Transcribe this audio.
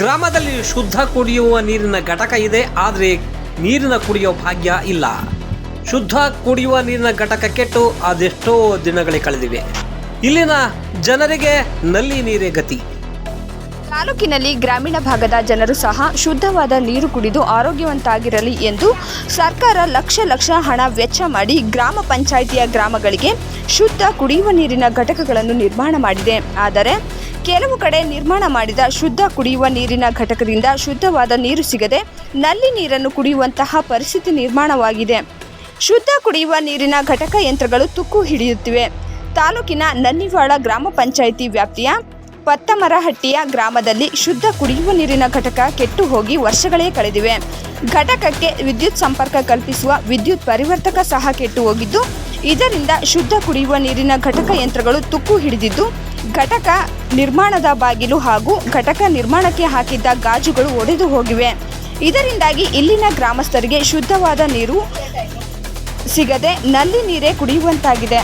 ಗ್ರಾಮದಲ್ಲಿ ಶುದ್ಧ ಕುಡಿಯುವ ನೀರಿನ ಘಟಕ ಇದೆ, ಆದರೆ ನೀರಿನ ಕುಡಿಯೋ ಭಾಗ್ಯ ಇಲ್ಲ. ಶುದ್ಧ ಕುಡಿಯುವ ನೀರಿನ ಘಟಕ ಕೆಟ್ಟು ಅದೆಷ್ಟೋ ದಿನಗಳೇ ಕಳೆದಿವೆ. ಇಲ್ಲಿನ ಜನರಿಗೆ ನಲ್ಲಿ ನೀರೇ ಗತಿ. ತಾಲೂಕಿನಲ್ಲಿ ಗ್ರಾಮೀಣ ಭಾಗದ ಜನರು ಸಹ ಶುದ್ಧವಾದ ನೀರು ಕುಡಿದು ಆರೋಗ್ಯವಂತಾಗಿರಲಿ ಎಂದು ಸರ್ಕಾರ ಲಕ್ಷ ಲಕ್ಷ ಹಣ ವೆಚ್ಚ ಮಾಡಿ ಗ್ರಾಮ ಪಂಚಾಯಿತಿಯ ಗ್ರಾಮಗಳಿಗೆ ಶುದ್ಧ ಕುಡಿಯುವ ನೀರಿನ ಘಟಕಗಳನ್ನು ನಿರ್ಮಾಣ ಮಾಡಿದೆ. ಆದರೆ ಕೆಲವು ಕಡೆ ನಿರ್ಮಾಣ ಮಾಡಿದ ಶುದ್ಧ ಕುಡಿಯುವ ನೀರಿನ ಘಟಕದಿಂದ ಶುದ್ಧವಾದ ನೀರು ಸಿಗದೆ ನಲ್ಲಿ ನೀರನ್ನು ಕುಡಿಯುವಂತಹ ಪರಿಸ್ಥಿತಿ ನಿರ್ಮಾಣವಾಗಿದೆ. ಶುದ್ಧ ಕುಡಿಯುವ ನೀರಿನ ಘಟಕ ಯಂತ್ರಗಳು ತುಕ್ಕು ಹಿಡಿಯುತ್ತಿವೆ. ತಾಲೂಕಿನ ನನ್ನಿವಾಳ ಗ್ರಾಮ ಪಂಚಾಯಿತಿ ವ್ಯಾಪ್ತಿಯ ಪತ್ತಮರಹಟ್ಟಿಯ ಗ್ರಾಮದಲ್ಲಿ ಶುದ್ಧ ಕುಡಿಯುವ ನೀರಿನ ಘಟಕ ಕೆಟ್ಟು ಹೋಗಿ ವರ್ಷಗಳೇ ಕಳೆದಿವೆ. ಘಟಕಕ್ಕೆ ವಿದ್ಯುತ್ ಸಂಪರ್ಕ ಕಲ್ಪಿಸುವ ವಿದ್ಯುತ್ ಪರಿವರ್ತಕ ಸಹ ಕೆಟ್ಟು ಹೋಗಿದ್ದು, ಇದರಿಂದ ಶುದ್ಧ ಕುಡಿಯುವ ನೀರಿನ ಘಟಕ ಯಂತ್ರಗಳು ತುಕ್ಕು ಹಿಡಿದಿದ್ದು, ಘಟಕ ನಿರ್ಮಾಣದ ಬಾಗಿಲು ಹಾಗೂ ಘಟಕ ನಿರ್ಮಾಣಕ್ಕೆ ಹಾಕಿದ್ದ ಗಾಜುಗಳು ಒಡೆದು ಹೋಗಿವೆ. ಇದರಿಂದಾಗಿ ಇಲ್ಲಿನ ಗ್ರಾಮಸ್ಥರಿಗೆ ಶುದ್ಧವಾದ ನೀರು ಸಿಗದೆ ನಲ್ಲಿ ನೀರೇ ಕುಡಿಯುವಂತಾಗಿದೆ.